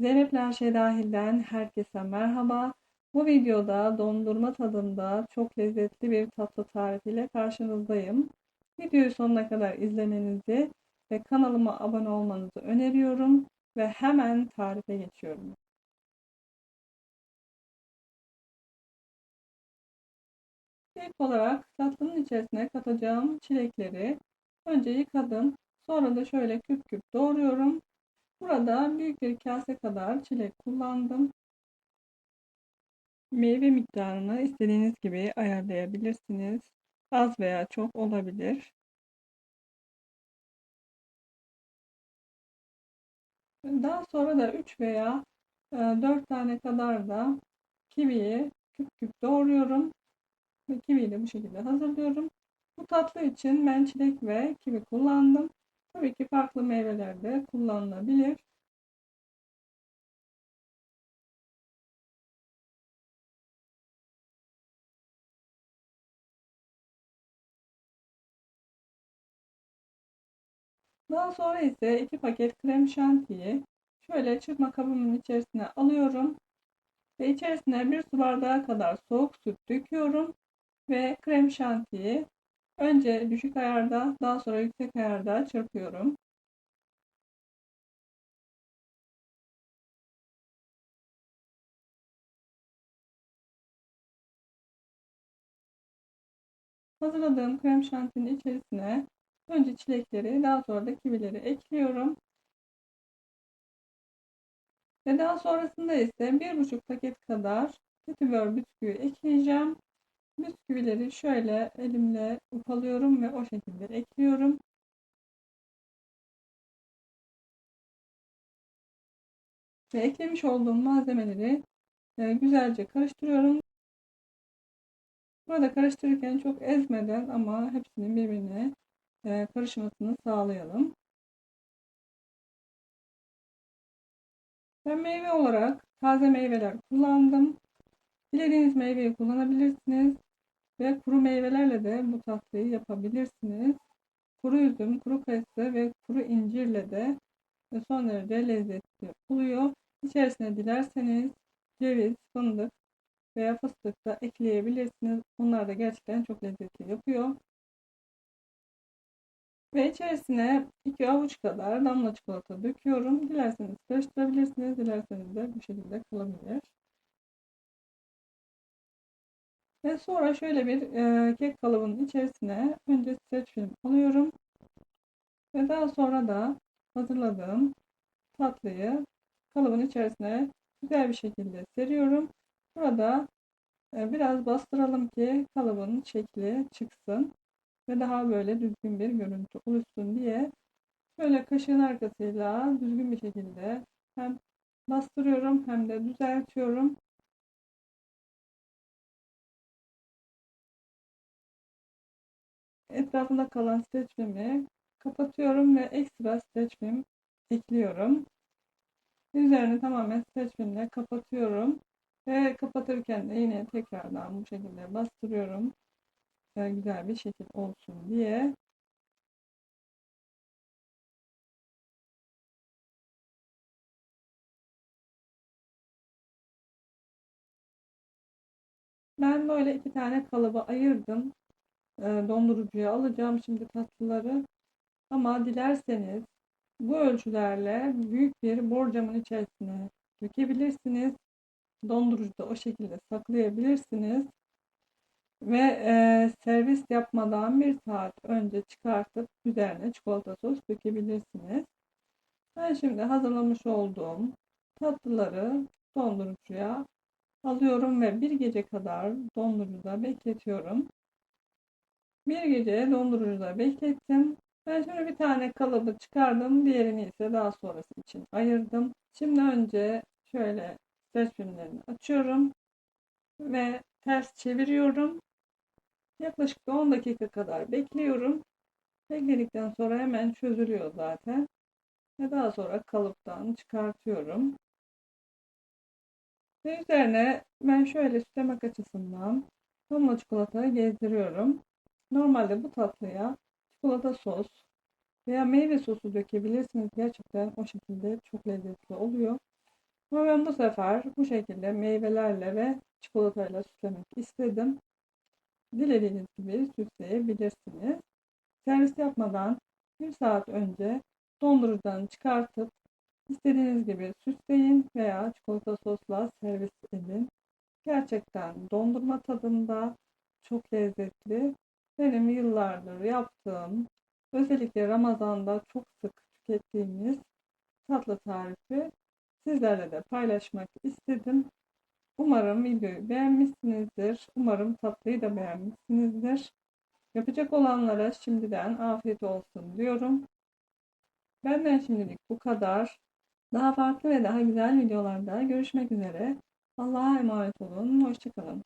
Zeynep şey dahilden herkese merhaba. Bu videoda dondurma tadında çok lezzetli bir tatlı tarifiyle karşınızdayım. Videoyu sonuna kadar izlemenizi ve kanalıma abone olmanızı öneriyorum ve hemen tarife geçiyorum. İlk olarak tatlının içerisine katacağım çilekleri önce yıkadım. Sonra da şöyle küp küp doğruyorum. Burada büyük bir kase kadar çilek kullandım. Meyve miktarını istediğiniz gibi ayarlayabilirsiniz. Az veya çok olabilir. Daha sonra da 3 veya 4 e, tane kadar da kiviyi küp küp doğruyorum. Ve kiviyi de bu şekilde hazırlıyorum. Bu tatlı için ben çilek ve kivi kullandım. Tabii ki farklı meyveler de kullanılabilir. Daha sonra ise 2 paket krem şantiyi şöyle çırpma kabımın içerisine alıyorum. Ve içerisine bir su bardağı kadar soğuk süt döküyorum. Ve krem şantiyi önce düşük ayarda daha sonra yüksek ayarda çırpıyorum. Hazırladığım krem şantinin içerisine önce çilekleri daha sonra da kivileri ekliyorum. Ve daha sonrasında ise bir buçuk paket kadar petibör bisküvi ekleyeceğim. Bisküvileri şöyle elimle ufalıyorum ve o şekilde ekliyorum. Ve eklemiş olduğum malzemeleri e, güzelce karıştırıyorum. Burada karıştırırken çok ezmeden ama hepsinin birbirine e, karışmasını sağlayalım. Ben meyve olarak taze meyveler kullandım. Dilediğiniz meyveyi kullanabilirsiniz. Ve kuru meyvelerle de bu tatlıyı yapabilirsiniz. Kuru üzüm, kuru kayısı ve kuru incirle de son derece lezzetli oluyor. İçerisine dilerseniz ceviz, fındık veya fıstık da ekleyebilirsiniz. Bunlar da gerçekten çok lezzetli yapıyor. Ve içerisine 2 avuç kadar damla çikolata döküyorum. Dilerseniz karıştırabilirsiniz. Dilerseniz de bu şekilde kalabilir. Ve sonra şöyle bir e, kek kalıbının içerisine önce streç film alıyorum. Ve daha sonra da hazırladığım tatlıyı kalıbın içerisine güzel bir şekilde seriyorum. Burada e, biraz bastıralım ki kalıbın şekli çıksın ve daha böyle düzgün bir görüntü oluşsun diye şöyle kaşığın arkasıyla düzgün bir şekilde hem bastırıyorum hem de düzeltiyorum. Etrafında kalan streç filmi kapatıyorum ve ekstra film ekliyorum. Üzerini tamamen streç filmle kapatıyorum. Ve kapatırken de yine tekrardan bu şekilde bastırıyorum. Güzel bir şekil olsun diye. Ben böyle iki tane kalıba ayırdım. Dondurucuya alacağım şimdi tatlıları. Ama dilerseniz bu ölçülerle büyük bir borcamın içerisine dökebilirsiniz dondurucuda o şekilde saklayabilirsiniz. Ve e, servis yapmadan bir saat önce çıkartıp üzerine çikolata sos dökebilirsiniz. Ben şimdi hazırlamış olduğum tatlıları dondurucuya alıyorum ve bir gece kadar dondurucuda bekletiyorum. Bir gece dondurucuda beklettim. Ben şimdi bir tane kalıbı çıkardım. Diğerini ise daha sonrası için ayırdım. Şimdi önce şöyle Ders filmlerini açıyorum ve ters çeviriyorum. Yaklaşık 10 dakika kadar bekliyorum. Bekledikten sonra hemen çözülüyor zaten. Ve daha sonra kalıptan çıkartıyorum. Ve üzerine ben şöyle süslemek açısından damla çikolata gezdiriyorum. Normalde bu tatlıya çikolata sos veya meyve sosu dökebilirsiniz. Gerçekten o şekilde çok lezzetli oluyor. Ama ben bu sefer bu şekilde meyvelerle ve çikolatayla süslemek istedim. Dilediğiniz gibi süsleyebilirsiniz. Servis yapmadan bir saat önce dondurucudan çıkartıp istediğiniz gibi süsleyin veya çikolata sosla servis edin. Gerçekten dondurma tadında çok lezzetli. Benim yıllardır yaptığım, özellikle Ramazan'da çok sık tükettiğimiz tatlı tarifi sizlerle de paylaşmak istedim. Umarım videoyu beğenmişsinizdir. Umarım tatlıyı da beğenmişsinizdir. Yapacak olanlara şimdiden afiyet olsun diyorum. Benden şimdilik bu kadar. Daha farklı ve daha güzel videolarda görüşmek üzere. Allah'a emanet olun. Hoşçakalın.